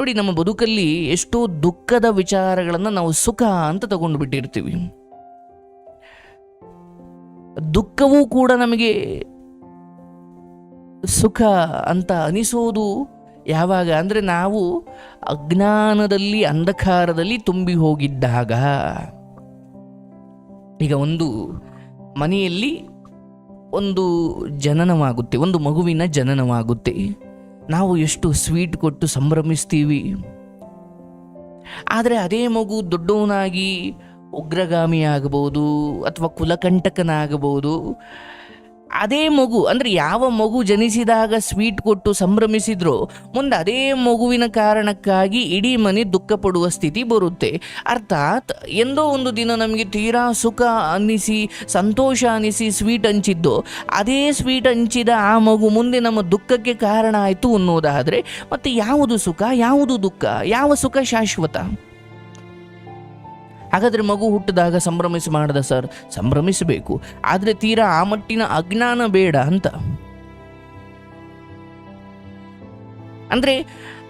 ನೋಡಿ, ನಮ್ಮ ಬದುಕಲ್ಲಿ ಎಷ್ಟೋ ದುಃಖದ ವಿಚಾರಗಳನ್ನು ನಾವು ಸುಖ ಅಂತ ತಗೊಂಡು ಬಿಟ್ಟಿರ್ತೀವಿ. ದುಃಖವೂ ಕೂಡ ನಮಗೆ ಸುಖ ಅಂತ ಅನಿಸೋದು ಯಾವಾಗ ಅಂದರೆ, ನಾವು ಅಜ್ಞಾನದಲ್ಲಿ, ಅಂಧಕಾರದಲ್ಲಿ ತುಂಬಿ ಹೋಗಿದ್ದಾಗ. ಈಗ ಒಂದು ಮನೆಯಲ್ಲಿ ಒಂದು ಜನನವಾಗುತ್ತೆ, ಒಂದು ಮಗುವಿನ ಜನನವಾಗುತ್ತೆ. ನಾವು ಎಷ್ಟು ಸ್ವೀಟ್ ಕೊಟ್ಟು ಸಂಭ್ರಮಿಸ್ತೀವಿ. ಆದರೆ ಅದೇ ಮಗು ದೊಡ್ಡವನಾಗಿ ಉಗ್ರಗಾಮಿ ಆಗಬಹುದು ಅಥವಾ ಕುಲಕಂಟಕನಾಗಬಹುದು. ಅದೇ ಮಗು, ಅಂದರೆ ಯಾವ ಮಗು ಜನಿಸಿದಾಗ ಸ್ವೀಟ್ ಕೊಟ್ಟು ಸಂಭ್ರಮಿಸಿದ್ರೋ, ಮುಂದೆ ಅದೇ ಮಗುವಿನ ಕಾರಣಕ್ಕಾಗಿ ಇಡೀ ಮನೆ ದುಃಖ ಪಡುವ ಸ್ಥಿತಿ ಬರುತ್ತೆ. ಅರ್ಥಾತ್ ಎಂದೋ ಒಂದು ದಿನ ನಮಗೆ ತೀರಾ ಸುಖ ಅನ್ನಿಸಿ, ಸಂತೋಷ ಅನ್ನಿಸಿ ಸ್ವೀಟ್ ಹಂಚಿದ್ದು, ಅದೇ ಸ್ವೀಟ್ ಹಂಚಿದ ಆ ಮಗು ಮುಂದೆ ನಮ್ಮ ದುಃಖಕ್ಕೆ ಕಾರಣ ಆಯಿತು ಅನ್ನೋದಾದರೆ, ಮತ್ತು ಯಾವುದು ಸುಖ, ಯಾವುದು ದುಃಖ, ಯಾವ ಸುಖ ಶಾಶ್ವತ? ಹಾಗಾದರೆ ಮಗು ಹುಟ್ಟಿದಾಗ ಸಂಭ್ರಮಿಸಿ ಮಾಡದ ಸರ್? ಸಂಭ್ರಮಿಸಬೇಕು. ಆದರೆ ತೀರಾ ಆ ಮಟ್ಟಿನ ಅಜ್ಞಾನ ಬೇಡ ಅಂತ. ಅಂದರೆ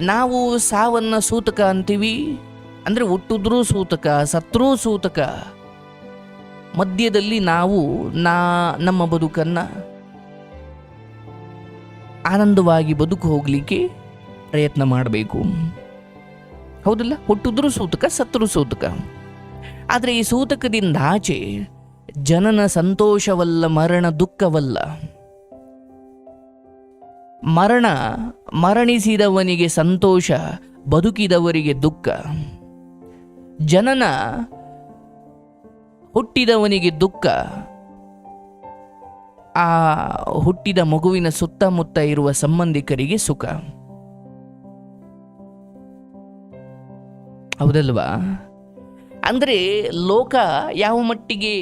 ನಾವು ಸಾವನ್ನ ಸೂತಕ ಅಂತೀವಿ, ಅಂದರೆ ಹುಟ್ಟಿದ್ರೂ ಸೂತಕ ಸತ್ರೂ ಸೂತಕ. ಮಧ್ಯದಲ್ಲಿ ನಾವು ನಾ, ನಮ್ಮ ಬದುಕನ್ನು ಆನಂದವಾಗಿ ಬದುಕು ಹೋಗಲಿಕ್ಕೆ ಪ್ರಯತ್ನ ಮಾಡಬೇಕು. ಹೌದಲ್ಲ? ಹುಟ್ಟಿದ್ರೂ ಸೂತಕ ಸತ್ರು ಸೂತಕ. ಆದರೆ ಈ ಸೂತಕದಿಂದ ಆಚೆ ಜನನ ಸಂತೋಷವಲ್ಲ, ಮರಣ ದುಃಖವಲ್ಲ. ಮರಣ ಮರಣಿಸಿದವನಿಗೆ ಸಂತೋಷ, ಬದುಕಿದವರಿಗೆ ದುಃಖ. ಜನನ ಹುಟ್ಟಿದವನಿಗೆ ದುಃಖ. ಆ ಹುಟ್ಟಿದ ಮಗುವಿನ ಸುತ್ತಮುತ್ತ ಇರುವ ಸಂಬಂಧಿಕರಿಗೆ ಸುಖ. ಹೌದಲ್ವಾ? ಅಂದರೆ ಲೋಕ ಯಾವ ಮಟ್ಟಿಗೆ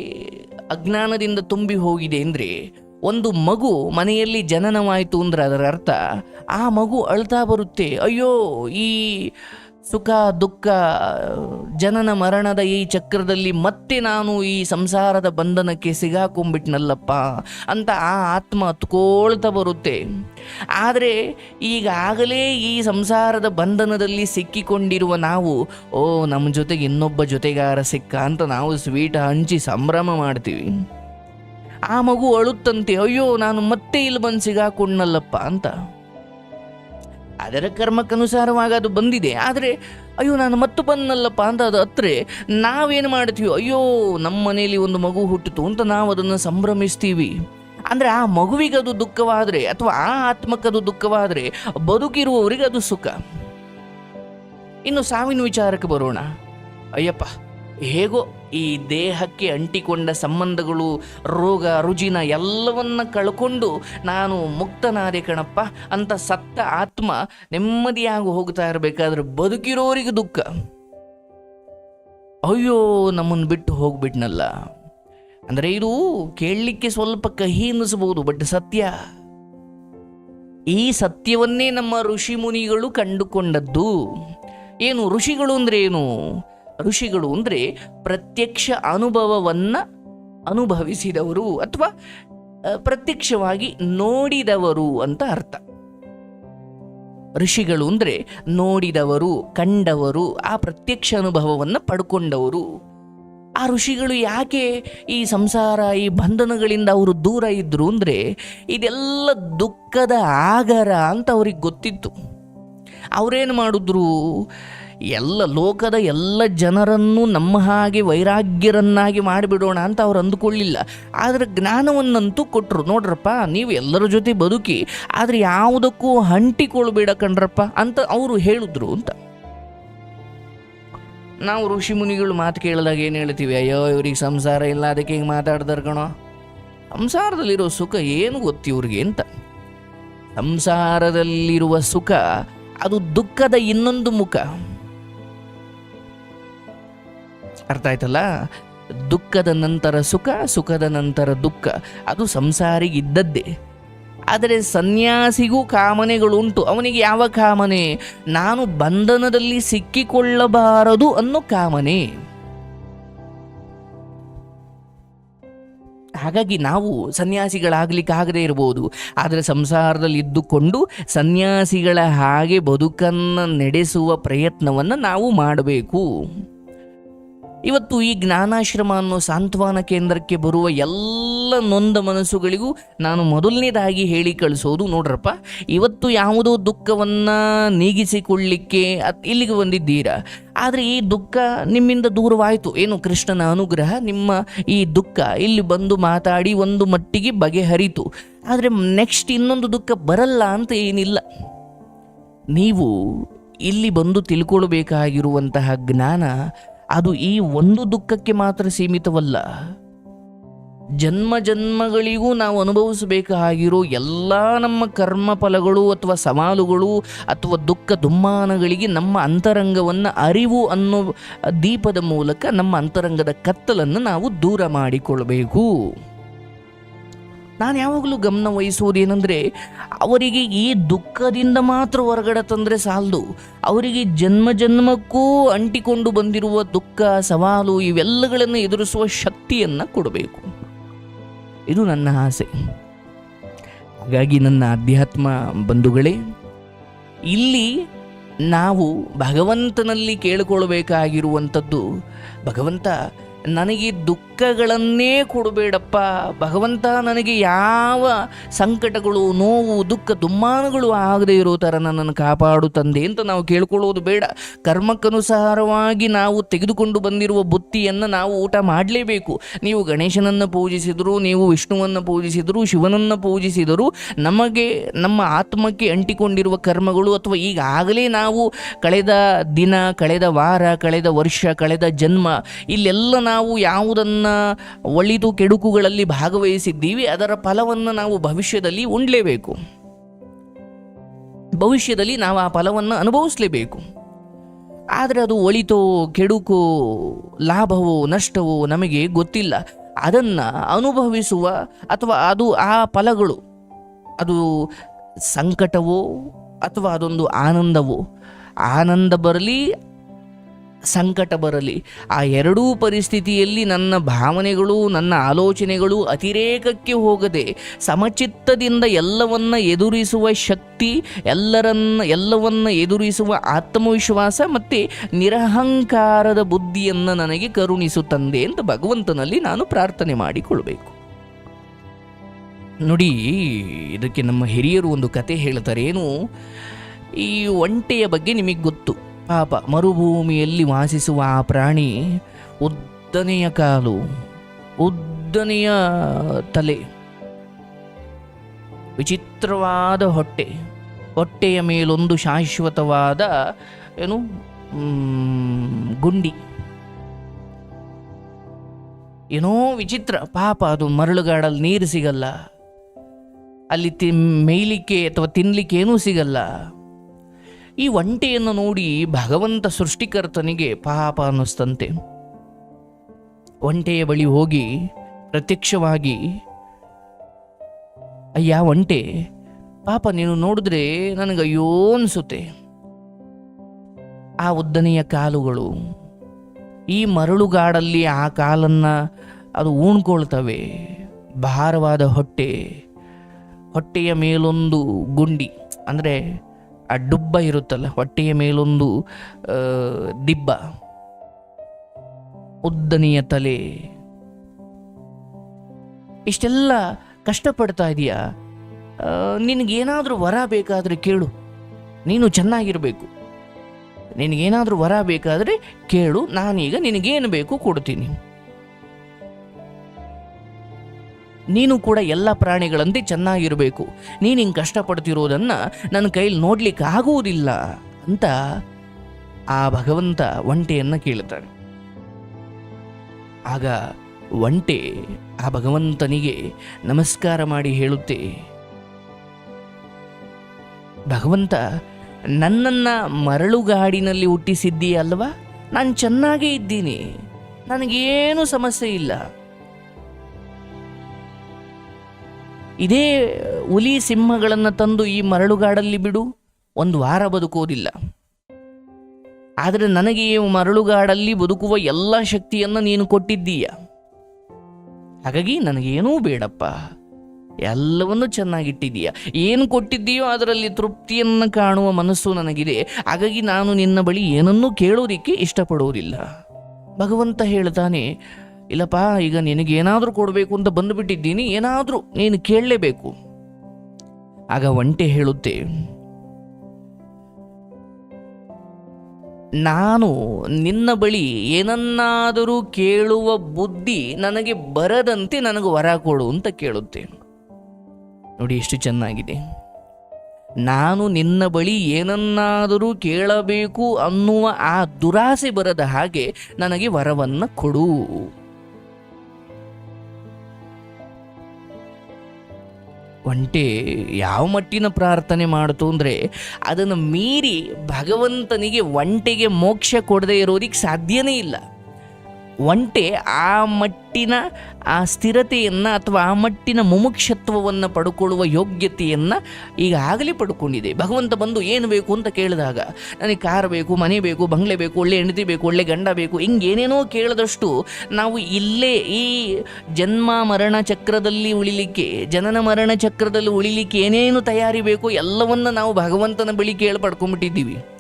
ಅಜ್ಞಾನದಿಂದ ತುಂಬಿ ಹೋಗಿದೆ ಅಂದರೆ ಒಂದು ಮಗು ಮನೆಯಲ್ಲಿ ಜನನವಾಯಿತು ಅಂದರೆ ಅದರ ಅರ್ಥ, ಆ ಮಗು ಅಳ್ತಾ ಬರುತ್ತೆ. ಅಯ್ಯೋ, ಈ ಸುಖ, ದುಃಖ, ಜನನ ಮರಣದ ಈ ಚಕ್ರದಲ್ಲಿ ಮತ್ತೆ ನಾನು ಈ ಸಂಸಾರದ ಬಂಧನಕ್ಕೆ ಸಿಗಾಕೊಂಬಿಟ್ನಲ್ಲಪ್ಪ ಅಂತ ಆ ಆತ್ಮ ಹತ್ಕೊಳ್ತಾ ಬರುತ್ತೆ. ಆದರೆ ಈಗಾಗಲೇ ಈ ಸಂಸಾರದ ಬಂಧನದಲ್ಲಿ ಸಿಕ್ಕಿಕೊಂಡಿರುವ ನಾವು, ಓ ನಮ್ಮ ಜೊತೆಗೆ ಇನ್ನೊಬ್ಬ ಜೊತೆಗಾರ ಸಿಕ್ಕ ಅಂತ ನಾವು ಸ್ವೀಟ್ ಹಂಚಿ ಸಂಭ್ರಮ ಮಾಡ್ತೀವಿ. ಆ ಮಗು ಅಳುತ್ತಂತೆ, ಅಯ್ಯೋ, ನಾನು ಮತ್ತೆ ಇಲ್ಲಿ ಬಂದು ಸಿಗಾಕೊಂಡ್ನಲ್ಲಪ್ಪ ಅಂತ. ಅದರ ಕರ್ಮಕ್ಕನುಸಾರವಾಗಿ ಅದು ಬಂದಿದೆ. ಆದರೆ, ಅಯ್ಯೋ, ನಾನು ಮತ್ತು ಬಂದನಲ್ಲಪ್ಪ ಅಂತ ಅದು ಹತ್ರೆ, ನಾವೇನು ಮಾಡ್ತೀವಿ? ಅಯ್ಯೋ, ನಮ್ಮ ಮನೆಯಲ್ಲಿ ಒಂದು ಮಗು ಹುಟ್ಟಿತು ಅಂತ ನಾವು ಅದನ್ನು ಸಂಭ್ರಮಿಸ್ತೀವಿ. ಅಂದರೆ ಆ ಮಗುವಿಗೆ ಅದು ದುಃಖವಾದರೆ, ಅಥವಾ ಆ ಆತ್ಮಕ್ಕದು ದುಃಖವಾದರೆ, ಬದುಕಿರುವವರಿಗೆ ಅದು ಸುಖ. ಇನ್ನು ಸಾವಿನ ವಿಚಾರಕ್ಕೆ ಬರೋಣ. ಅಯ್ಯಪ್ಪ, ಹೇಗೋ ಈ ದೇಹಕ್ಕೆ ಅಂಟಿಕೊಂಡ ಸಂಬಂಧಗಳು, ರೋಗ, ರುಜಿನ ಎಲ್ಲವನ್ನ ಕಳ್ಕೊಂಡು ನಾನು ಮುಕ್ತನಾದೆ ಕಣಪ್ಪ ಅಂತ ಸತ್ತ ಆತ್ಮ ನೆಮ್ಮದಿಯಾಗಿ ಹೋಗ್ತಾ ಇರಬೇಕಾದ್ರೆ ಬದುಕಿರೋರಿಗೆ ದುಃಖ. ಅಯ್ಯೋ ನಮ್ಮನ್ನು ಬಿಟ್ಟು ಹೋಗ್ಬಿಟ್ನಲ್ಲ. ಅಂದರೆ ಇದು ಕೇಳಲಿಕ್ಕೆ ಸ್ವಲ್ಪ ಕಹಿ ಅನ್ನಿಸ್ಬೋದು, ಬಟ್ ಸತ್ಯ. ಈ ಸತ್ಯವನ್ನೇ ನಮ್ಮ ಋಷಿ ಮುನಿಗಳು ಕಂಡುಕೊಂಡದ್ದು. ಏನು ಋಷಿಗಳು ಅಂದ್ರೆ ಏನು? ಋಷಿಗಳು ಅಂದರೆ ಪ್ರತ್ಯಕ್ಷ ಅನುಭವವನ್ನು ಅನುಭವಿಸಿದವರು ಅಥವಾ ಪ್ರತ್ಯಕ್ಷವಾಗಿ ನೋಡಿದವರು ಅಂತ ಅರ್ಥ. ಋಷಿಗಳು ಅಂದರೆ ನೋಡಿದವರು, ಕಂಡವರು, ಆ ಪ್ರತ್ಯಕ್ಷ ಅನುಭವವನ್ನು ಪಡ್ಕೊಂಡವರು. ಆ ಋಷಿಗಳು ಯಾಕೆ ಈ ಸಂಸಾರ, ಈ ಬಂಧನಗಳಿಂದ ಅವರು ದೂರ ಇದ್ದರು ಅಂದರೆ, ಇದೆಲ್ಲ ದುಃಖದ ಆಗರ ಅಂತ ಅವ್ರಿಗೆ ಗೊತ್ತಿತ್ತು. ಅವರೇನು ಮಾಡಿದ್ರು? ಎಲ್ಲ ಲೋಕದ ಎಲ್ಲ ಜನರನ್ನು ನಮ್ಮ ಹಾಗೆ ವೈರಾಗ್ಯರನ್ನಾಗಿ ಮಾಡಿಬಿಡೋಣ ಅಂತ ಅವ್ರು ಅಂದುಕೊಳ್ಳಿಲ್ಲ. ಆದರೆ ಜ್ಞಾನವನ್ನಂತೂ ಕೊಟ್ಟರು ನೋಡ್ರಪ್ಪ, ನೀವು ಎಲ್ಲರ ಜೊತೆ ಬದುಕಿ, ಆದರೆ ಯಾವುದಕ್ಕೂ ಹಂಟಿಕೊಳ್ಬೇಡ ಕಣ್ರಪ್ಪ ಅಂತ ಅವರು ಹೇಳಿದ್ರು ಅಂತ. ನಾವು ಋಷಿ ಮುನಿಗಳು ಮಾತು ಕೇಳಿದಾಗ ಏನು ಹೇಳ್ತೀವಿ? ಅಯ್ಯೋ, ಇವ್ರಿಗೆ ಸಂಸಾರ ಇಲ್ಲ, ಅದಕ್ಕೆ ಹಿಂಗೆ ಮಾತಾಡ್ದಾರ ಕಣೋ. ಸಂಸಾರದಲ್ಲಿರೋ ಸುಖ ಏನು ಗೊತ್ತಿ ಇವ್ರಿಗೆ ಅಂತ. ಸಂಸಾರದಲ್ಲಿರುವ ಸುಖ, ಅದು ದುಃಖದ ಇನ್ನೊಂದು ಮುಖ. ಅರ್ಥ ಆಯ್ತಲ್ಲ? ದುಃಖದ ನಂತರ ಸುಖ, ಸುಖದ ನಂತರ ದುಃಖ. ಅದು ಸಂಸಾರಿಗಿದ್ದದ್ದೇ ಆದರೆ ಸನ್ಯಾಸಿಗೂ ಕಾಮನೆಗಳುಂಟು. ಅವನಿಗೆ ಯಾವ ಕಾಮನೆ? ನಾನು ಬಂಧನದಲ್ಲಿ ಸಿಕ್ಕಿಕೊಳ್ಳಬಾರದು ಅನ್ನೋ ಕಾಮನೆ. ಹಾಗಾಗಿ ನಾವು ಸನ್ಯಾಸಿಗಳಾಗಲಿಕ್ಕೆ ಆಗದೇ ಇರಬಹುದು ಆದರೆ ಸಂಸಾರದಲ್ಲಿ ಇದ್ದುಕೊಂಡು ಸನ್ಯಾಸಿಗಳ ಹಾಗೆ ಬದುಕನ್ನು ನಡೆಸುವ ಪ್ರಯತ್ನವನ್ನು ನಾವು ಮಾಡಬೇಕು. ಇವತ್ತು ಈ ಜ್ಞಾನಾಶ್ರಮ ಅನ್ನೋ ಸಾಂತ್ವನ ಕೇಂದ್ರಕ್ಕೆ ಬರುವ ಎಲ್ಲ ನೊಂದ ಮನಸ್ಸುಗಳಿಗೂ ನಾನು ಮೊದಲನೇದಾಗಿ ಹೇಳಿ ಕಳಿಸೋದು. ನೋಡ್ರಪ್ಪ, ಇವತ್ತು ಯಾವುದೋ ದುಃಖವನ್ನು ನೀಗಿಸಿಕೊಳ್ಳಿಕ್ಕೆ ಇಲ್ಲಿಗೆ ಬಂದಿದ್ದೀರಾ? ಆದರೆ ಈ ದುಃಖ ನಿಮ್ಮಿಂದ ದೂರವಾಯಿತು. ಏನು ಕೃಷ್ಣನ ಅನುಗ್ರಹ? ನಿಮ್ಮ ಈ ದುಃಖ ಇಲ್ಲಿ ಬಂದು ಮಾತಾಡಿ ಒಂದು ಮಟ್ಟಿಗೆ ಬಗೆಹರಿತು. ಆದರೆ ನೆಕ್ಸ್ಟ್ ಇನ್ನೊಂದು ದುಃಖ ಬರಲ್ಲ ಅಂತ ಏನಿಲ್ಲ. ನೀವು ಇಲ್ಲಿ ಬಂದು ತಿಳ್ಕೊಳ್ಬೇಕಾಗಿರುವಂತಹ ಜ್ಞಾನ ಅದು ಈ ಒಂದು ದುಃಖಕ್ಕೆ ಮಾತ್ರ ಸೀಮಿತವಲ್ಲ. ಜನ್ಮ ಜನ್ಮಗಳಿಗೂ ನಾವು ಅನುಭವಿಸಬೇಕಾಗಿರೋ ಎಲ್ಲ ನಮ್ಮ ಕರ್ಮ ಫಲಗಳು ಅಥವಾ ಸವಾಲುಗಳು ಅಥವಾ ದುಃಖ ದುಮ್ಮಾನಗಳಿಗೆ ನಮ್ಮ ಅಂತರಂಗವನ್ನು ಅರಿವು ಅನ್ನೋ ದೀಪದ ಮೂಲಕ ನಮ್ಮ ಅಂತರಂಗದ ಕತ್ತಲನ್ನು ನಾವು ದೂರ ಮಾಡಿಕೊಳ್ಬೇಕು. ನಾನು ಯಾವಾಗಲೂ ಗಮನ ವಹಿಸುವುದೇನೆಂದರೆ ಅವರಿಗೆ ಈ ದುಃಖದಿಂದ ಮಾತ್ರ ಹೊರಗಡೆ ತಂದರೆ ಸಾಲದು. ಅವರಿಗೆ ಜನ್ಮ ಜನ್ಮಕ್ಕೂ ಅಂಟಿಕೊಂಡು ಬಂದಿರುವ ದುಃಖ, ಸವಾಲು ಇವೆಲ್ಲಗಳನ್ನು ಎದುರಿಸುವ ಶಕ್ತಿಯನ್ನು ಕೊಡಬೇಕು. ಇದು ನನ್ನ ಆಸೆ. ಹಾಗಾಗಿ ನನ್ನ ಅಧ್ಯಾತ್ಮ ಬಂಧುಗಳೇ, ಇಲ್ಲಿ ನಾವು ಭಗವಂತನಲ್ಲಿ ಕೇಳಿಕೊಳ್ಳಬೇಕಾಗಿರುವಂಥದ್ದು ಭಗವಂತ ನನಗೆ ದುಃಖಗಳನ್ನೇ ಕೊಡಬೇಡಪ್ಪ. ಭಗವಂತ ನನಗೆ ಯಾವ ಸಂಕಟಗಳು, ನೋವು, ದುಃಖ, ದುಮ್ಮಾನಗಳು ಆಗದೆ ಇರೋ ಥರ ನನ್ನನ್ನು ಕಾಪಾಡು ತಂದೆ ಅಂತ ನಾವು ಕೇಳ್ಕೊಳ್ಳೋದು ಬೇಡ. ಕರ್ಮಕ್ಕನುಸಾರವಾಗಿ ನಾವು ತೆಗೆದುಕೊಂಡು ಬಂದಿರುವ ಬುತ್ತಿಯನ್ನು ನಾವು ಊಟ ಮಾಡಲೇಬೇಕು. ನೀವು ಗಣೇಶನನ್ನು ಪೂಜಿಸಿದರು, ನೀವು ವಿಷ್ಣುವನ್ನು ಪೂಜಿಸಿದರು, ಶಿವನನ್ನು ಪೂಜಿಸಿದರು ನಮಗೆ, ನಮ್ಮ ಆತ್ಮಕ್ಕೆ ಅಂಟಿಕೊಂಡಿರುವ ಕರ್ಮಗಳು ಅಥವಾ ಈಗಾಗಲೇ ನಾವು ಕಳೆದ ದಿನ, ಕಳೆದ ವಾರ, ಕಳೆದ ವರ್ಷ, ಕಳೆದ ಜನ್ಮ, ಇಲ್ಲೆಲ್ಲ ನಾವು ಯಾವುದನ್ನು ಒಳಿತು ಕೆಡುಕುಗಳಲ್ಲಿ ಭಾಗವಹಿಸಿದ್ದೀವಿ, ಅದರ ಫಲವನ್ನು ನಾವು ಭವಿಷ್ಯದಲ್ಲಿ ಉಣ್ಲೇಬೇಕು. ಭವಿಷ್ಯದಲ್ಲಿ ನಾವು ಆ ಫಲವನ್ನು ಅನುಭವಿಸಲೇಬೇಕು. ಆದರೆ ಅದು ಒಳಿತೋ, ಕೆಡುಕೋ, ಲಾಭವೋ, ನಷ್ಟವೋ ನಮಗೆ ಗೊತ್ತಿಲ್ಲ. ಅದನ್ನು ಅನುಭವಿಸುವ ಅಥವಾ ಅದು ಆ ಫಲಗಳು, ಅದು ಸಂಕಟವೋ ಅಥವಾ ಅದೊಂದು ಆನಂದವೋ, ಆನಂದ ಬರಲಿ ಸಂಕಟ ಬರಲಿ. ಆ ಎರಡೂ ಪರಿಸ್ಥಿತಿಯಲ್ಲಿ ನನ್ನ ಭಾವನೆಗಳು, ನನ್ನ ಆಲೋಚನೆಗಳು ಅತಿರೇಕಕ್ಕೆ ಹೋಗದೆ, ಸಮಚಿತ್ತದಿಂದ ಎಲ್ಲವನ್ನ ಎದುರಿಸುವ ಶಕ್ತಿ, ಎಲ್ಲರನ್ನ, ಎಲ್ಲವನ್ನ ಎದುರಿಸುವ ಆತ್ಮವಿಶ್ವಾಸ ಮತ್ತು ನಿರಹಂಕಾರದ ಬುದ್ಧಿಯನ್ನು ನನಗೆ ಕರುಣಿಸು ತಂದೆ ಅಂತ ಭಗವಂತನಲ್ಲಿ ನಾನು ಪ್ರಾರ್ಥನೆ ಮಾಡಿಕೊಳ್ಬೇಕು. ನೋಡಿ, ಇದಕ್ಕೆ ನಮ್ಮ ಹಿರಿಯರು ಒಂದು ಕತೆ ಹೇಳ್ತಾರೆ ಏನು ಈ ಒಂಟೆಯ ಬಗ್ಗೆ ನಿಮಗೆ ಗೊತ್ತು. ಪಾಪ ಮರುಭೂಮಿಯಲ್ಲಿ ವಾಸಿಸುವ ಆ ಪ್ರಾಣಿ ಉದ್ದನೆಯ ಕಾಲು, ಉದ್ದನೆಯ ತಲೆ, ವಿಚಿತ್ರವಾದ ಹೊಟ್ಟೆ, ಹೊಟ್ಟೆಯ ಮೇಲೊಂದು ಶಾಶ್ವತವಾದ, ಏನು ಗುಂಡಿ. ಏನೋ ವಿಚಿತ್ರ, ಪಾಪ ಅದು ಮರಳುಗಾಡಲ್ಲಿ ನೀರು ಸಿಗಲ್ಲ. ಅಲ್ಲಿ ತಿ ಮೇಯ್ಲಿಕ್ಕೆ ಅಥವಾ ತಿನ್ನಲಿಕ್ಕೆ ಏನೂ ಸಿಗಲ್ಲ. ಈ ಒಂಟೆಯನ್ನು ನೋಡಿ ಭಗವಂತ ಸೃಷ್ಟಿಕರ್ತನಿಗೆ ಪಾಪ ಅನ್ನಿಸ್ತಂತೆ. ಒಂಟೆಯ ಬಳಿ ಹೋಗಿ ಪ್ರತ್ಯಕ್ಷವಾಗಿ, ಅಯ್ಯ, ಒಂಟೆ, ಪಾಪ ನೀನು ನೋಡಿದ್ರೆ ನನಗೆ ಅಯ್ಯೋ ಅನಿಸುತ್ತೆ. ಆ ಉದ್ದನೆಯ ಕಾಲುಗಳು, ಈ ಮರಳುಗಾಡಲ್ಲಿ ಆ ಕಾಲನ್ನು ಅದು ಉಣ್ಕೊಳ್ತವೆ ಭಾರವಾದ ಹೊಟ್ಟೆ, ಹೊಟ್ಟೆಯ ಮೇಲೊಂದು ಗುಂಡಿ, ಅಂದರೆ ಆ ಡುಬ್ಬ ಇರುತ್ತಲ್ಲ, ಹೊಟ್ಟೆಯ ಮೇಲೊಂದು ದಿಬ್ಬ. ಉದ್ದನೆಯ ತಲೆ. ಇಷ್ಟೆಲ್ಲ ಕಷ್ಟಪಡ್ತಾ ಇದೆಯಾ? ನಿನಗೇನಾದರೂ ವರ ಬೇಕಾದರೆ ಕೇಳು. ನೀನು ಚೆನ್ನಾಗಿರಬೇಕು. ನಿನಗೇನಾದರೂ ವರ ಬೇಕಾದರೆ ಕೇಳು. ನಾನೀಗ ನಿನಗೇನು ಬೇಕು ಕೊಡ್ತೀನಿ. ನೀನು ಕೂಡ ಎಲ್ಲ ಪ್ರಾಣಿಗಳಂತೆ ಚೆನ್ನಾಗಿರಬೇಕು. ನೀನು ಹಿಂಗೆ ಕಷ್ಟಪಡ್ತಿರೋದನ್ನು ನನ್ನ ಕೈಲಿ ನೋಡ್ಲಿಕ್ಕೆ ಆಗುವುದಿಲ್ಲ ಅಂತ ಆ ಭಗವಂತ ಒಂಟೆಯನ್ನು ಕೇಳ್ತಾನೆ ಆಗ ಒಂಟೆ ಆ ಭಗವಂತನಿಗೆ ನಮಸ್ಕಾರ ಮಾಡಿ ಹೇಳುತ್ತೆ. ಭಗವಂತ, ನನ್ನನ್ನು ಮರಳುಗಾಡಿನಲ್ಲಿ ಹುಟ್ಟಿಸಿದ್ದೀಯಲ್ವಾ? ನಾನು ಚೆನ್ನಾಗೇ ಇದ್ದೀನಿ. ನನಗೇನು ಸಮಸ್ಯೆ ಇಲ್ಲ. ಇದೇ ಹುಲಿ ಸಿಂಹಗಳನ್ನು ತಂದು ಈ ಮರಳುಗಾಡಲ್ಲಿ ಬಿಡು. ಒಂದು ವಾರ ಬದುಕೋದಿಲ್ಲ. ಆದರೆ ನನಗೆ ಮರಳುಗಾಡಲ್ಲಿ ಬದುಕುವ ಎಲ್ಲ ಶಕ್ತಿಯನ್ನು ನೀನು ಕೊಟ್ಟಿದ್ದೀಯ. ಹಾಗಾಗಿ ನನಗೇನೂ ಬೇಡಪ್ಪ. ಎಲ್ಲವನ್ನು ಚೆನ್ನಾಗಿಟ್ಟಿದೀಯ ಏನು ಕೊಟ್ಟಿದ್ದೀಯೋ ಅದರಲ್ಲಿ ತೃಪ್ತಿಯನ್ನು ಕಾಣುವ ಮನಸ್ಸು ನನಗಿದೆ. ಹಾಗಾಗಿ ನಾನು ನಿನ್ನ ಬಳಿ ಏನನ್ನೂ ಕೇಳೋದಿಕ್ಕೆ ಇಷ್ಟಪಡುವುದಿಲ್ಲ ಭಗವಂತ ಹೇಳ್ತಾನೆ ಇಲ್ಲಪ್ಪ, ಈಗ ನಿನಗೆ ಏನಾದರೂ ಕೊಡಬೇಕು ಅಂತ ಬಂದುಬಿಟ್ಟಿದ್ದೀನಿ, ಏನಾದರೂ ನೀನು ಕೇಳಲೇಬೇಕು. ಆಗ ಒಂಟೆ ಹೇಳುತ್ತೆ, ನಾನು ನಿನ್ನ ಬಳಿ ಏನನ್ನಾದರೂ ಕೇಳುವ ಬುದ್ಧಿ ನನಗೆ ಬರದಂತೆ ನನಗೆ ವರ ಕೊಡು ಅಂತ ಕೇಳುತ್ತೆ. ನೋಡಿ ಎಷ್ಟು ಚೆನ್ನಾಗಿದೆ. ನಾನು ನಿನ್ನ ಬಳಿ ಏನನ್ನಾದರೂ ಕೇಳಬೇಕು ಅನ್ನುವ ಆ ದುರಾಸೆ ಬರದ ಹಾಗೆ ನನಗೆ ವರವನ್ನು ಕೊಡು. ಒಂಟೆ ಯಾವ ಮಟ್ಟಿನ ಪ್ರಾರ್ಥನೆ ಮಾಡಿತು ಅಂದರೆ ಅದನ್ನು ಮೀರಿ ಭಗವಂತನಿಗೆ ಒಂಟೆಗೆ ಮೋಕ್ಷ ಕೊಡದೇ ಇರೋದಕ್ಕೆ ಸಾಧ್ಯನೇ ಇಲ್ಲ. ಒಂಟೆ ಆ ಮಟ್ಟಿನ, ಆ ಸ್ಥಿರತೆಯನ್ನು ಅಥವಾ ಆ ಮಟ್ಟಿನ ಮುಮುಕ್ಷತ್ವವನ್ನು ಪಡ್ಕೊಳ್ಳುವ ಯೋಗ್ಯತೆಯನ್ನು ಈಗಾಗಲೇ ಪಡ್ಕೊಂಡಿದೆ. ಭಗವಂತ ಬಂದು ಏನು ಬೇಕು ಅಂತ ಕೇಳಿದಾಗ, ನನಗೆ ಕಾರ್ ಬೇಕು, ಮನೆ ಬೇಕು, ಬಂಗ್ಲೆ ಬೇಕು, ಒಳ್ಳೆ ಹೆಂಡತಿ ಬೇಕು, ಒಳ್ಳೆ ಗಂಡ ಬೇಕು ಹಿಂಗೇನೇನೋ ಕೇಳಿದಷ್ಟು ನಾವು ಇಲ್ಲೇ ಈ ಜನ್ಮ ಮರಣ ಚಕ್ರದಲ್ಲಿ ಉಳಿಲಿಕ್ಕೆ, ಜನನ ಮರಣ ಚಕ್ರದಲ್ಲಿ ಉಳಿಲಿಕ್ಕೆ ಏನೇನು ತಯಾರಿ ಬೇಕು ಎಲ್ಲವನ್ನು ನಾವು ಭಗವಂತನ ಬಳಿ ಕೇಳಿ ಪಡ್ಕೊಂಡ್ಬಿಟ್ಟಿದ್ದೀವಿ.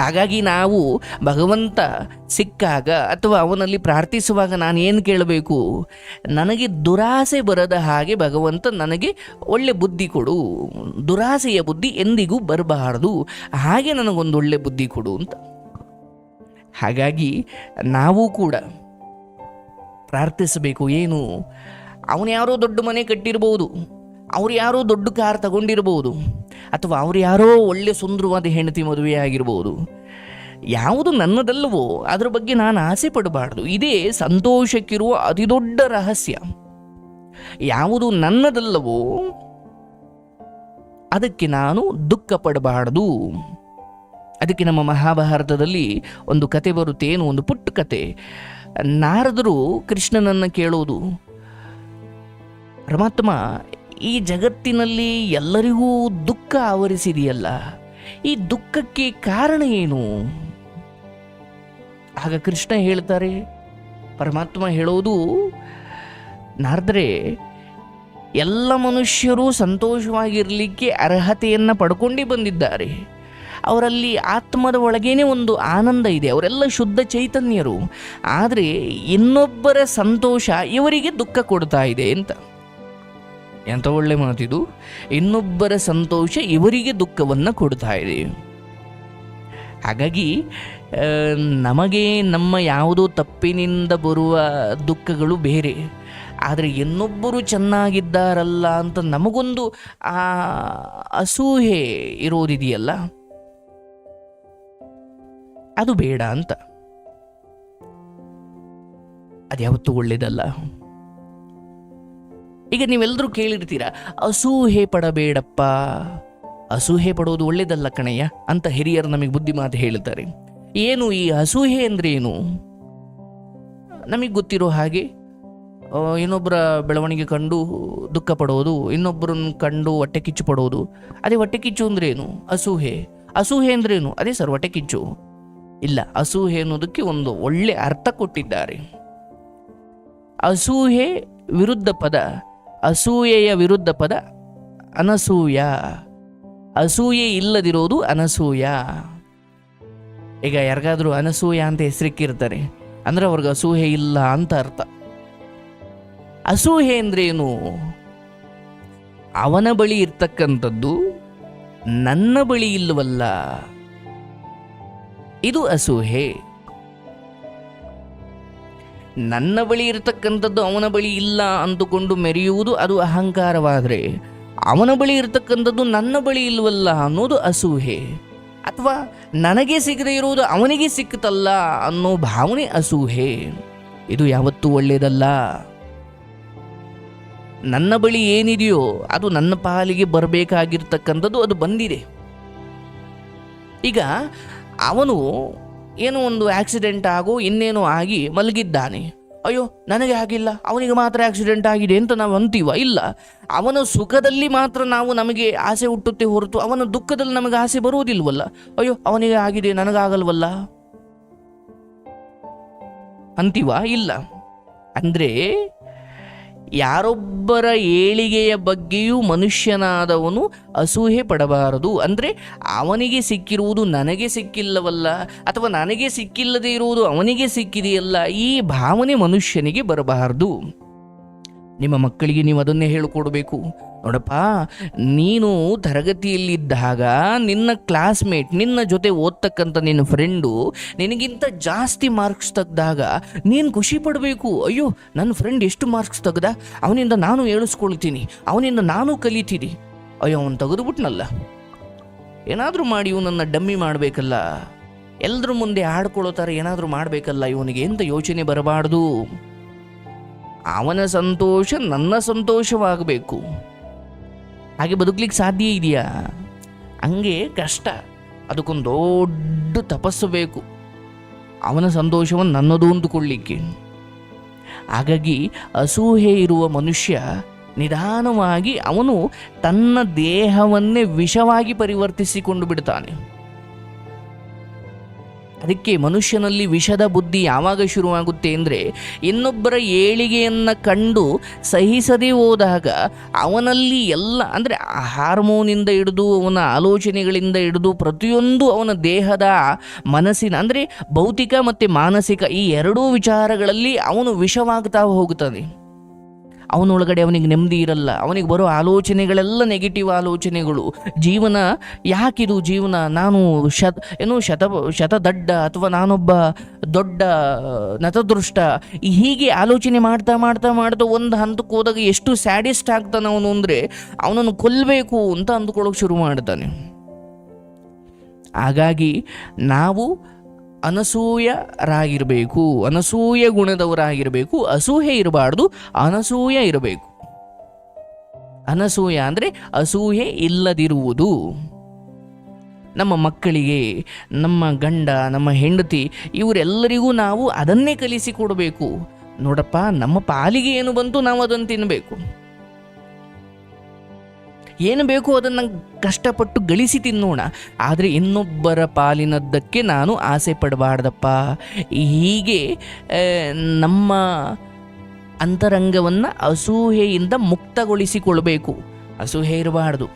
ಹಾಗಾಗಿ ನಾವು ಭಗವಂತ ಸಿಕ್ಕಾಗ ಅಥವಾ ಅವನಲ್ಲಿ ಪ್ರಾರ್ಥಿಸುವಾಗ ನಾನು ಏನು ಕೇಳಬೇಕು? ನನಗೆ ದುರಾಸೆ ಬರದ ಹಾಗೆ ಭಗವಂತ ನನಗೆ ಒಳ್ಳೆ ಬುದ್ಧಿ ಕೊಡು. ದುರಾಸೆಯ ಬುದ್ಧಿ ಎಂದಿಗೂ ಬರಬಾರದು. ಹಾಗೆ ನನಗೊಂದು ಒಳ್ಳೆ ಬುದ್ಧಿ ಕೊಡು ಅಂತ. ಹಾಗಾಗಿ ನಾವು ಕೂಡ ಪ್ರಾರ್ಥಿಸಬೇಕು. ಏನು? ಅವನು ಯಾರೋ ದೊಡ್ಡ ಮನೆ ಕಟ್ಟಿರ್ಬೋದು. ಅವ್ರು ಯಾರೋ ದೊಡ್ಡ ಕಾರ್ ತಗೊಂಡಿರ್ಬೋದು. ಅಥವಾ ಅವ್ರು ಯಾರೋ ಒಳ್ಳೆ ಸುಂದರವಾದ ಹೆಂಡತಿ ಮದುವೆ ಆಗಿರ್ಬೋದು. ಯಾವುದು ನನ್ನದಲ್ಲವೋ ಅದರ ಬಗ್ಗೆ ನಾನು ಆಸೆ ಪಡಬಾರ್ದು. ಇದೇ ಸಂತೋಷಕ್ಕಿರುವ ಅತಿದೊಡ್ಡ ರಹಸ್ಯ. ಯಾವುದು ನನ್ನದಲ್ಲವೋ ಅದಕ್ಕೆ ನಾನು ದುಃಖ ಪಡಬಾರ್ದು. ಅದಕ್ಕೆ ನಮ್ಮ ಮಹಾಭಾರತದಲ್ಲಿ ಒಂದು ಕತೆ ಬರುತ್ತೆ, ಏನು ಒಂದು ಪುಟ್ಟ ಕತೆ. ನಾರದರು ಕೃಷ್ಣನನ್ನು ಕೇಳೋದು. ಪರಮಾತ್ಮ ಈ ಜಗತ್ತಿನಲ್ಲಿ ಎಲ್ಲರಿಗೂ ದುಃಖ ಆವರಿಸಿದೆಯಲ್ಲ, ಈ ದುಃಖಕ್ಕೆ ಕಾರಣ ಏನು? ಆಗ ಕೃಷ್ಣ ಹೇಳ್ತಾರೆ, ಪರಮಾತ್ಮ ಹೇಳೋದು, ನಾರದ್ರೆ, ಎಲ್ಲ ಮನುಷ್ಯರು ಸಂತೋಷವಾಗಿರಲಿಕ್ಕೆ ಅರ್ಹತೆಯನ್ನು ಪಡ್ಕೊಂಡೇ ಬಂದಿದ್ದಾರೆ. ಅವರಲ್ಲಿ ಆತ್ಮದ ಒಳಗೇನೆ ಒಂದು ಆನಂದ ಇದೆ, ಅವರೆಲ್ಲ ಶುದ್ಧ ಚೈತನ್ಯರು. ಆದರೆ ಇನ್ನೊಬ್ಬರ ಸಂತೋಷ ಇವರಿಗೆ ದುಃಖ ಕೊಡ್ತಾ ಇದೆ ಅಂತ. ಎಂಥ ಒಳ್ಳೆ ಮಾತಿದು ಇನ್ನೊಬ್ಬರ ಸಂತೋಷ ಇವರಿಗೆ ದುಃಖವನ್ನು ಕೊಡ್ತಾ ಇದೆ. ಹಾಗಾಗಿ ನಮಗೆ ನಮ್ಮ ಯಾವುದೋ ತಪ್ಪಿನಿಂದ ಬರುವ ದುಃಖಗಳು ಬೇರೆ. ಆದರೆ ಇನ್ನೊಬ್ಬರು ಚೆನ್ನಾಗಿದ್ದಾರಲ್ಲ ಅಂತ ನಮಗೊಂದು, ಆ ಅಸೂಹೆ ಇರೋದಿದೆಯಲ್ಲ? ಅದು ಬೇಡ ಅಂತ. ಅದ್ಯಾವತ್ತೂ ಒಳ್ಳೇದಲ್ಲ? ಈಗ ನೀವೆಲ್ಲರೂ ಕೇಳಿರ್ತೀರ, ಅಸೂಹೆ ಪಡಬೇಡಪ್ಪ, ಅಸೂಹೆ ಪಡೋದು ಒಳ್ಳೇದಲ್ಲ ಕಣಯ್ಯ ಅಂತ ಹಿರಿಯರು ನಮಗೆ ಬುದ್ಧಿ ಮಾತು ಹೇಳ್ತಾರೆ ಏನು ಈ ಅಸೂಹೆ ಅಂದ್ರೆ ಏನು? ನಮಗೆ ಗೊತ್ತಿರೋ ಹಾಗೆ ಇನ್ನೊಬ್ಬರ ಬೆಳವಣಿಗೆ ಕಂಡು ದುಃಖ ಪಡೋದು ಇನ್ನೊಬ್ಬರನ್ನ ಕಂಡು ಹೊಟ್ಟೆ ಕಿಚ್ಚು ಪಡೋದು, ಅದೇ ಹೊಟ್ಟೆ ಕಿಚ್ಚು ಅಂದ್ರೆ ಏನು? ಅಸೂಹೆ. ಅಸೂಹೆ ಅಂದ್ರೇನು ಅದೇ ಸರ್, ಹೊಟ್ಟೆ ಕಿಚ್ಚು. ಇಲ್ಲ, ಅಸೂಹೆ ಅನ್ನೋದಕ್ಕೆ ಒಂದು ಒಳ್ಳೆ ಅರ್ಥ ಕೊಟ್ಟಿದ್ದಾರೆ. ಅಸೂಹೆ ವಿರುದ್ಧ ಪದ ಅಸೂಯೆಯ ವಿರುದ್ಧ ಪದ ಅನಸೂಯ. ಅಸೂಯೆ ಇಲ್ಲದಿರೋದು ಅನಸೂಯ. ಈಗ ಯಾರಿಗಾದರೂ ಅನಸೂಯ ಅಂತ ಹೆಸರಿಕ್ಕಿರ್ತಾರೆ. ಅಂದ್ರೆ ಅವ್ರಿಗೆ ಅಸೂಹೆ ಇಲ್ಲ ಅಂತ ಅರ್ಥ. ಅಸೂಹೆ ಅಂದ್ರೇನು ಅವನ ಬಳಿ ಇರ್ತಕ್ಕಂಥದ್ದು ನನ್ನ ಬಳಿ ಇಲ್ಲವಲ್ಲ. ಇದು ಅಸೂಹೆ ನನ್ನ ಬಳಿ ಇರತಕ್ಕಂಥದ್ದು ಅವನ ಬಳಿ ಇಲ್ಲ ಅಂದುಕೊಂಡು ಮೆರೆಯುವುದು ಅದು ಅಹಂಕಾರವಾದರೆ. ಅವನ ಬಳಿ ಇರತಕ್ಕಂಥದ್ದು ನನ್ನ ಬಳಿ ಇಲ್ವಲ್ಲ ಅನ್ನೋದು ಅಸೂಹೆ ಅಥವಾ ನನಗೆ ಸಿಗದೆ ಇರುವುದು ಅವನಿಗೆ ಸಿಕ್ಕುತ್ತಲ್ಲ ಅನ್ನೋ ಭಾವನೆ ಅಸೂಹೆ ಇದು ಯಾವತ್ತೂ ಒಳ್ಳೆಯದಲ್ಲ. ನನ್ನ ಬಳಿ ಏನಿದೆಯೋ ಅದು ನನ್ನ ಪಾಲಿಗೆ ಬರಬೇಕಾಗಿರ್ತಕ್ಕಂಥದ್ದು ಅದು ಬಂದಿದೆ. ಈಗ ಅವನು ಏನೋ ಒಂದು ಆಕ್ಸಿಡೆಂಟ್ ಆಗೋ ಇನ್ನೇನೋ ಆಗಿ ಮಲಗಿದ್ದಾನೆ. ಅಯ್ಯೋ, ನನಗೆ ಆಗಿಲ್ಲ ಅವನಿಗೆ ಮಾತ್ರ ಆಕ್ಸಿಡೆಂಟ್ ಆಗಿದೆ ಅಂತ ನಾವು ಅಂತೀವ? ಇಲ್ಲ. ಅವನ ಸುಖದಲ್ಲಿ ಮಾತ್ರ ನಾವು ನಮಗೆ ಆಸೆ ಹುಟ್ಟುತ್ತೆ ಹೊರತು ಅವನ ದುಃಖದಲ್ಲಿ ನಮಗೆ ಆಸೆ ಬರುವುದಿಲ್ವಲ್ಲ? ಅಯ್ಯೋ, ಅವನಿಗೆ ಆಗಿದೆ, ನನಗಾಗಲ್ವಲ್ಲ? ಅಂತೀವ? ಇಲ್ಲ. ಅಂದರೆ ಯಾರೊಬ್ಬರ ಏಳಿಗೆಯ ಬಗ್ಗೆಯೂ ಮನುಷ್ಯನಾದವನು ಅಸೂಹೆ ಪಡಬಾರದು. ಅಂದರೆ ಅವನಿಗೆ ಸಿಕ್ಕಿರುವುದು ನನಗೆ ಸಿಕ್ಕಿಲ್ಲವಲ್ಲ, ಅಥವಾ ನನಗೆ ಸಿಕ್ಕಿಲ್ಲದೆ ಇರುವುದು ಅವನಿಗೆ ಸಿಕ್ಕಿದೆಯಲ್ಲ, ಈ ಭಾವನೆ ಮನುಷ್ಯನಿಗೆ ಬರಬಾರದು. ನಿಮ್ಮ ಮಕ್ಕಳಿಗೆ ನೀವು ಅದನ್ನೇ ಹೇಳಿಕೊಡ್ಬೇಕು. ನೋಡಪ್ಪ, ನೀನು ತರಗತಿಯಲ್ಲಿದ್ದಾಗ ನಿನ್ನ ಕ್ಲಾಸ್ಮೇಟ್ ನಿನ್ನ ಜೊತೆ ಓದ್ತಕ್ಕಂಥ ನಿನ್ನ ಫ್ರೆಂಡು ನಿನಗಿಂತ ಜಾಸ್ತಿ ಮಾರ್ಕ್ಸ್ ತೆಗ್ದಾಗ ನೀನು ಖುಷಿ ಪಡಬೇಕು. ಅಯ್ಯೋ, ನನ್ನ ಫ್ರೆಂಡ್ ಎಷ್ಟು ಮಾರ್ಕ್ಸ್ ತೆಗ್ದ? ಅವನಿಂದ ನಾನು ಹೇಳಿಸ್ಕೊಳ್ತೀನಿ, ಅವನಿಂದ ನಾನು ಕಲಿತೀನಿ. ಅಯ್ಯೋ, ಅವನು ತೆಗೆದುಬಿಟ್ನಲ್ಲ. ಏನಾದರೂ ಮಾಡಿ ಇವನನ್ನು ಡಮ್ಮಿ ಮಾಡಬೇಕಲ್ಲ. ಎಲ್ಲರ ಮುಂದೆ ಆಡ್ಕೊಳ್ಳೋ ಥರ ಏನಾದರೂ ಮಾಡಬೇಕಲ್ಲ ಇವನಿಗೆ? ಎಂತ ಯೋಚನೆ ಬರಬಾರ್ದು. ಅವನ ಸಂತೋಷ ನನ್ನ ಸಂತೋಷವಾಗಬೇಕು. ಹಾಗೆ ಬದುಕಲಿಕ್ಕೆ ಸಾಧ್ಯ ಇದೆಯಾ? ಹಂಗೆ ಕಷ್ಟ, ಅದಕ್ಕೊಂದು ದೊಡ್ಡ ತಪಸ್ಸು ಬೇಕು. ಅವನ ಸಂತೋಷವನ್ನು ನನ್ನದು ಅಂದುಕೊಳ್ಳಿಕ್ಕೆ. ಹಾಗಾಗಿ ಅಸೂಹೆ ಇರುವ ಮನುಷ್ಯ ನಿಧಾನವಾಗಿ ಅವನು ತನ್ನ ದೇಹವನ್ನೇ ವಿಷವಾಗಿ ಪರಿವರ್ತಿಸಿಕೊಂಡು ಬಿಡ್ತಾನೆ. ಅದಕ್ಕೆ ಮನುಷ್ಯನಲ್ಲಿ ವಿಷದ ಬುದ್ಧಿ ಯಾವಾಗ ಶುರುವಾಗುತ್ತೆ ಅಂದರೆ ಇನ್ನೊಬ್ಬರ ಏಳಿಗೆಯನ್ನು ಕಂಡು ಸಹಿಸದೇ ಹೋದಾಗ ಅವನಲ್ಲಿ ಎಲ್ಲ ಅಂದರೆ ಹಾರ್ಮೋನಿಂದ ಹಿಡಿದು ಅವನ ಆಲೋಚನೆಗಳಿಂದ ಹಿಡಿದು ಪ್ರತಿಯೊಂದು ಅವನ ದೇಹದ ಮನಸ್ಸಿನ ಅಂದರೆ ಭೌತಿಕ ಮತ್ತು ಮಾನಸಿಕ ಈ ಎರಡೂ ವಿಚಾರಗಳಲ್ಲಿ ಅವನು ವಿಷವಾಗ್ತಾ ಹೋಗುತ್ತಾನೆ. ಅವನೊಳಗಡೆ ಅವನಿಗೆ ನೆಮ್ಮದಿ ಇರಲ್ಲ. ಅವನಿಗೆ ಬರೋ ಆಲೋಚನೆಗಳೆಲ್ಲ ನೆಗೆಟಿವ್ ಆಲೋಚನೆಗಳು. ಜೀವನ ಯಾಕಿದು ಜೀವನ? ನಾನು ಶತ, ಏನು ಶತ, ಶತದಡ್ಡ ಅಥವಾ ನಾನೊಬ್ಬ ದೊಡ್ಡ, ನತದೃಷ್ಟ. ಹೀಗೆ ಆಲೋಚನೆ ಮಾಡ್ತಾ ಮಾಡ್ತಾ ಮಾಡ್ತಾ ಒಂದು ಹಂತಕ್ಕೆ ಹೋದಾಗ ಎಷ್ಟು ಸ್ಯಾಡಿಸ್ಟ್ ಆಗ್ತಾನೆ ಅವನು ಅಂದರೆ ಅವನನ್ನು ಕೊಲ್ಲಬೇಕು ಅಂತ ಅಂದ್ಕೊಳ್ಳೋಕೆ ಶುರು ಮಾಡ್ತಾನೆ. ಹಾಗಾಗಿ ನಾವು ಅನಸೂಯರಾಗಿರಬೇಕು ಅನಸೂಯ ಗುಣದವರಾಗಿರಬೇಕು ಅಸೂಹೆ ಇರಬಾರ್ದು, ಅನಸೂಯ ಇರಬೇಕು. ಅನಸೂಯ ಅಂದರೆ ಅಸೂಹೆ ಇಲ್ಲದಿರುವುದು. ನಮ್ಮ ಮಕ್ಕಳಿಗೆ, ನಮ್ಮ ಗಂಡ, ನಮ್ಮ ಹೆಂಡತಿ, ಇವರೆಲ್ಲರಿಗೂ ನಾವು ಅದನ್ನೇ ಕಲಿಸಿಕೊಡಬೇಕು. ನೋಡಪ್ಪ, ನಮ್ಮ ಪಾಲಿಗೆ ಏನು ಬಂತು, ನಾವು ಅದನ್ನು ತಿನ್ನಬೇಕು. ಏನು ಬೇಕು ಅದನ್ನು ಕಷ್ಟಪಟ್ಟು ಗಳಿಸಿ ತಿನ್ನೋಣ. ಆದರೆ ಇನ್ನೊಬ್ಬರ ಪಾಲಿನದ್ದಕ್ಕೆ ನಾನು ಆಸೆ ಪಡಬಾರ್ದಪ್ಪ. ಹೀಗೆ ನಮ್ಮ ಅಂತರಂಗವನ್ನು ಅಸೂಹೆಯಿಂದ ಮುಕ್ತಗೊಳಿಸಿಕೊಳ್ಬೇಕು. ಅಸೂಹೆ ಇರಬಾರ್ದು.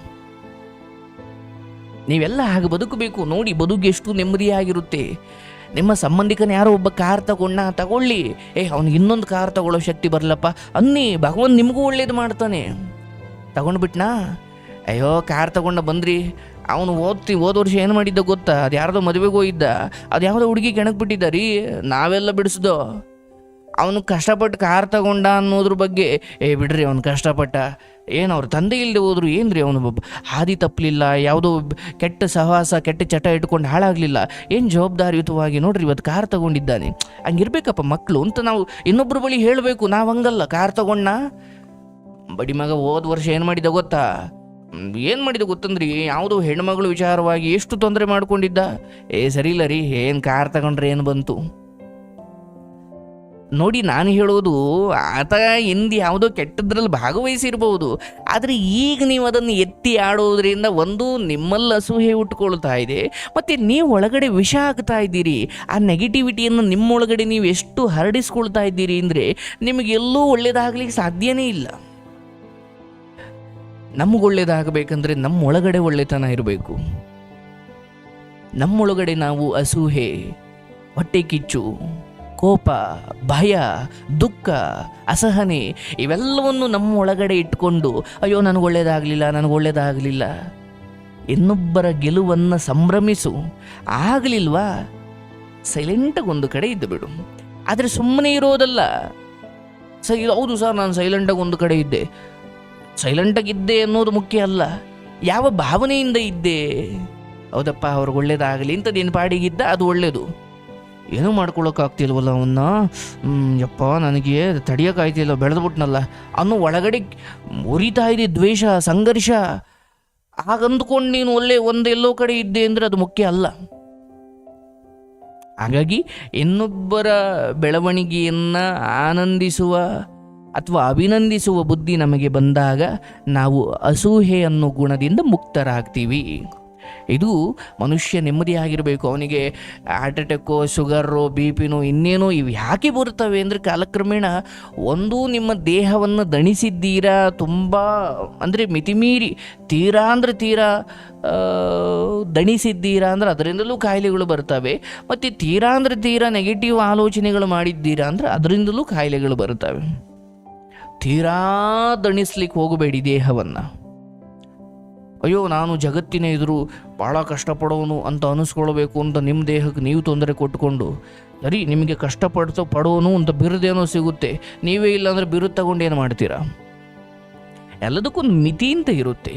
ನೀವೆಲ್ಲ ಹಾಗೆ ಬದುಕಬೇಕು. ನೋಡಿ, ಬದುಕು ಎಷ್ಟು ನೆಮ್ಮದಿಯಾಗಿರುತ್ತೆ. ನಿಮ್ಮ ಸಂಬಂಧಿಕನ ಯಾರೋ ಒಬ್ಬ ಕಾರ್ ತಗೊಂಡ, ತಗೊಳ್ಳಿ. ಏ, ಅವ್ನಿಗೆ ಇನ್ನೊಂದು ಕಾರ್ ತಗೊಳ್ಳೋ ಶಕ್ತಿ ಬರಲಪ್ಪ. ಅನ್ನಿ ಭಗವಂತ ನಿಮಗೂ ಒಳ್ಳೇದು ಮಾಡ್ತಾನೆ. ತಗೊಂಡ್ಬಿಟ್ನಾ? ಅಯ್ಯೋ, ಕಾರ್ ತಗೊಂಡ ಬಂದ್ರಿ. ಅವನು ಓದ್ತಿ ಹೋದ ವರ್ಷ ಏನು ಮಾಡಿದ್ದ ಗೊತ್ತಾ? ಅದು ಯಾರ್ದೋ ಮದುವೆಗೆ ಹೋಗಿದ್ದ. ಅದು ಯಾವುದೋ ಹುಡುಗಿ ಕೆಣಕ್ ಬಿಟ್ಟಿದ್ದ ರೀ. ನಾವೆಲ್ಲ ಬಿಡಿಸ್ದೋ. ಅವನು ಕಷ್ಟಪಟ್ಟು ಕಾರ್ ತಗೊಂಡ ಅನ್ನೋದ್ರ ಬಗ್ಗೆ, ಏ, ಬಿಡ್ರಿ ಅವ್ನು ಕಷ್ಟಪಟ್ಟ. ಏನು ಅವ್ರ ತಂದೆ ಇಲ್ಲದೆ ಹೋದ್ರು ಏನು ರೀ ಅವನು ಹಾದಿ ತಪ್ಪಲಿಲ್ಲ ಯಾವುದೋ ಕೆಟ್ಟ ಸಹವಾಸ, ಕೆಟ್ಟ ಚಟ ಇಟ್ಕೊಂಡು ಹಾಳಾಗಲಿಲ್ಲ. ಏನು ಜವಾಬ್ದಾರಿಯುತವಾಗಿ ನೋಡ್ರಿ ಇವತ್ತು ಕಾರ್ ತಗೊಂಡಿದ್ದಾನೆ. ಹಂಗಿರ್ಬೇಕಪ್ಪ ಮಕ್ಕಳು ಅಂತ ನಾವು ಇನ್ನೊಬ್ಬರ ಬಳಿ ಹೇಳಬೇಕು. ನಾವು ಹಂಗಲ್ಲ. ಕಾರ್ ತಗೊಂಡ ಬಡಿ ಮಗ ಹೋದ ವರ್ಷ ಏನು ಮಾಡಿದ ಗೊತ್ತಾ? ಏನು ಮಾಡಿದ ಗೊತ್ತಂದ್ರಿ? ಯಾವುದೋ ಹೆಣ್ಮಗಳು ವಿಚಾರವಾಗಿ ಎಷ್ಟು ತೊಂದರೆ ಮಾಡ್ಕೊಂಡಿದ್ದ? ಏ ಸರಿ ಇಲ್ಲ ರೀ. ಏನು ಕಾರ್ ತಗೊಂಡ್ರೆ ಏನು ಬಂತು? ನೋಡಿ, ನಾನು ಹೇಳೋದು, ಆತ ಹಿಂದೆ ಯಾವುದೋ ಕೆಟ್ಟದ್ರಲ್ಲಿ ಭಾಗವಹಿಸಿರ್ಬೋದು ಆದರೆ ಈಗ ನೀವು ಅದನ್ನು ಎತ್ತಿ ಆಡೋದ್ರಿಂದ ಒಂದು ನಿಮ್ಮಲ್ಲಿ ಅಸೂಹೆ ಉಟ್ಕೊಳ್ತಾ ಇದೆ. ಮತ್ತು ನೀವು ಒಳಗಡೆ ವಿಷ ಆಗ್ತಾ ಇದ್ದೀರಿ. ಆ ನೆಗೆಟಿವಿಟಿಯನ್ನು ನಿಮ್ಮೊಳಗಡೆ ನೀವು ಎಷ್ಟು ಹರಡಿಸ್ಕೊಳ್ತಾ ಇದ್ದೀರಿ ಅಂದರೆ ನಿಮಗೆಲ್ಲೂ ಒಳ್ಳೇದಾಗ್ಲಿಕ್ಕೆ ಸಾಧ್ಯನೇ ಇಲ್ಲ. ನಮಗೆ ಒಳ್ಳೇದಾಗಬೇಕಂದ್ರೆ ನಮ್ಮೊಳಗಡೆ ಒಳ್ಳೆತನ ಇರಬೇಕು. ನಮ್ಮೊಳಗಡೆ ನಾವು ಅಸೂಹೆ, ಹೊಟ್ಟೆ ಕಿಚ್ಚು, ಕೋಪ, ಭಯ, ದುಃಖ, ಅಸಹನೆ ಇವೆಲ್ಲವನ್ನು ನಮ್ಮ ಒಳಗಡೆ ಇಟ್ಕೊಂಡು, ಅಯ್ಯೋ, ನನಗೆ ಒಳ್ಳೇದಾಗಲಿಲ್ಲ ನನಗೆ ಒಳ್ಳೇದಾಗಲಿಲ್ಲ. ಇನ್ನೊಬ್ಬರ ಗೆಲುವನ್ನು ಸಂಭ್ರಮಿಸು. ಆಗಲಿಲ್ವಾ? ಸೈಲೆಂಟಾಗಿ ಒಂದು ಕಡೆ ಇದ್ದು ಬಿಡು. ಆದರೆ ಸುಮ್ಮನೆ ಇರೋದಲ್ಲ. ಸೈ, ಹೌದು ಸರ್, ನಾನು ಸೈಲೆಂಟಾಗಿ ಒಂದು ಕಡೆ ಇದ್ದೆ. ಸೈಲೆಂಟಾಗಿದ್ದೆ ಅನ್ನೋದು ಮುಖ್ಯ ಅಲ್ಲ. ಯಾವ ಭಾವನೆಯಿಂದ ಇದ್ದೆ? ಹೌದಪ್ಪ ಅವ್ರಿಗೆ ಒಳ್ಳೇದಾಗಲಿ ಅಂತ ನಿನ್ನ ಪಾಡಿಗಿದ್ದ ಅದು ಒಳ್ಳೇದು. ಏನೂ ಮಾಡ್ಕೊಳ್ಳೋಕ್ಕಾಗ್ತಿಲ್ವಲ್ಲ ಅವನ್ನ? ಯಪ್ಪ, ನನಗೆ ತಡಿಯೋಕ್ಕಾಯ್ತಿಲ್ಲ ಬೆಳೆದ್ಬಿಟ್ನಲ್ಲ. ಅನ್ನೋ ಒಳಗಡೆ ಉರಿತಾ ಇದೆ ದ್ವೇಷ, ಸಂಘರ್ಷ. ಹಾಗಂದ್ಕೊಂಡು ನೀನು ಒಳ್ಳೆ ಒಂದೆಲ್ಲೋ ಕಡೆ ಇದ್ದೆ ಅಂದರೆ ಅದು ಮುಖ್ಯ ಅಲ್ಲ. ಹಾಗಾಗಿ ಇನ್ನೊಬ್ಬರ ಬೆಳವಣಿಗೆಯನ್ನು ಆನಂದಿಸುವ ಅಥವಾ ಅಭಿನಂದಿಸುವ ಬುದ್ಧಿ ನಮಗೆ ಬಂದಾಗ ನಾವು ಅಸೂಹೆ ಅನ್ನೋ ಗುಣದಿಂದ ಮುಕ್ತರಾಗ್ತೀವಿ. ಇದು ಮನುಷ್ಯ ನೆಮ್ಮದಿಯಾಗಿರಬೇಕು. ಅವನಿಗೆ ಹಾರ್ಟ್ ಅಟ್ಯಾಕು ಶುಗರು ಬಿ ಪಿನೋ ಇನ್ನೇನೋ ಇವು ಯಾಕೆ ಬರುತ್ತವೆ ಅಂದರೆ ಕಾಲಕ್ರಮೇಣ ಒಂದು ನಿಮ್ಮ ದೇಹವನ್ನು ದಣಿಸಿದ್ದೀರಾ? ತುಂಬ ಅಂದರೆ ಮಿತಿಮೀರಿ ತೀರಾ ಅಂದರೆ ತೀರಾ ದಣಿಸಿದ್ದೀರಾ ಅಂದರೆ ಅದರಿಂದಲೂ ಕಾಯಿಲೆಗಳು ಬರ್ತವೆ. ಮತ್ತು ತೀರಾ ಅಂದರೆ ತೀರಾ ನೆಗೆಟಿವ್ ಆಲೋಚನೆಗಳು ಮಾಡಿದ್ದೀರಾ ಅಂದರೆ ಅದರಿಂದಲೂ ಕಾಯಿಲೆಗಳು ಬರ್ತವೆ ತೀರಾ ದಣಿಸ್ಲಿಕ್ಕೆ ಹೋಗಬೇಡಿ ದೇಹವನ್ನು. ಅಯ್ಯೋ, ನಾನು ಜಗತ್ತಿನ ಎದುರು ಭಾಳ ಕಷ್ಟಪಡೋನು ಅಂತ ಅನಿಸ್ಕೊಳ್ಬೇಕು ಅಂತ ನಿಮ್ಮ ದೇಹಕ್ಕೆ ನೀವು ತೊಂದರೆ ಕೊಟ್ಟುಕೊಂಡು ಸರಿ, ನಿಮಗೆ ಕಷ್ಟಪಡ್ತೋ ಪಡೋನು ಅಂತ ಬಿರುದೇನೋ ಸಿಗುತ್ತೆ. ನೀವೇ ಇಲ್ಲ ಅಂದರೆ ಬಿರುದು ತಗೊಂಡು ಏನು ಮಾಡ್ತೀರಾ? ಎಲ್ಲದಕ್ಕೊಂದು ಮಿತಿ ಅಂತ ಇರುತ್ತೆ.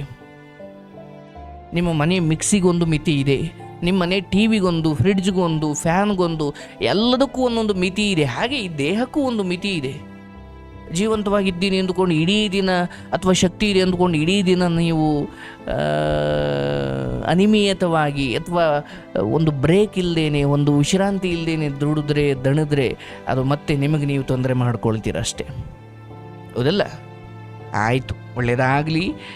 ನಿಮ್ಮ ಮನೆ ಮಿಕ್ಸಿಗೊಂದು ಮಿತಿ ಇದೆ. ನಿಮ್ಮ ಮನೆ ಟಿ ವಿಗೊಂದು ಫ್ರಿಡ್ಜ್ಗೊಂದು, ಫ್ಯಾನ್ಗೊಂದು, ಎಲ್ಲದಕ್ಕೂ ಒಂದೊಂದು ಮಿತಿ ಇದೆ. ಹಾಗೆ ಈ ದೇಹಕ್ಕೂ ಒಂದು ಮಿತಿ ಇದೆ. ಜೀವಂತವಾಗಿದ್ದೀನಿ ಅಂದುಕೊಂಡು ಇಡೀ ದಿನ ಅಥವಾ ಶಕ್ತಿ ಇದೆ ಅಂದ್ಕೊಂಡು ಇಡೀ ದಿನ ನೀವು ಅನಿಮಿಯತವಾಗಿ ಅಥವಾ ಒಂದು ಬ್ರೇಕ್ ಇಲ್ಲದೇನೆ ಒಂದು ವಿಶ್ರಾಂತಿ ಇಲ್ಲದೇನೆ ದುಡಿದ್ರೆ, ದಣಿದ್ರೆ, ಅದು ಮತ್ತೆ ನಿಮಗೆ ನೀವು ತೊಂದರೆ ಮಾಡ್ಕೊಳ್ತೀರ ಅಷ್ಟೇ ಹೌದಲ್ಲ? ಆಯಿತು. ಒಳ್ಳೆಯದಾಗಲಿ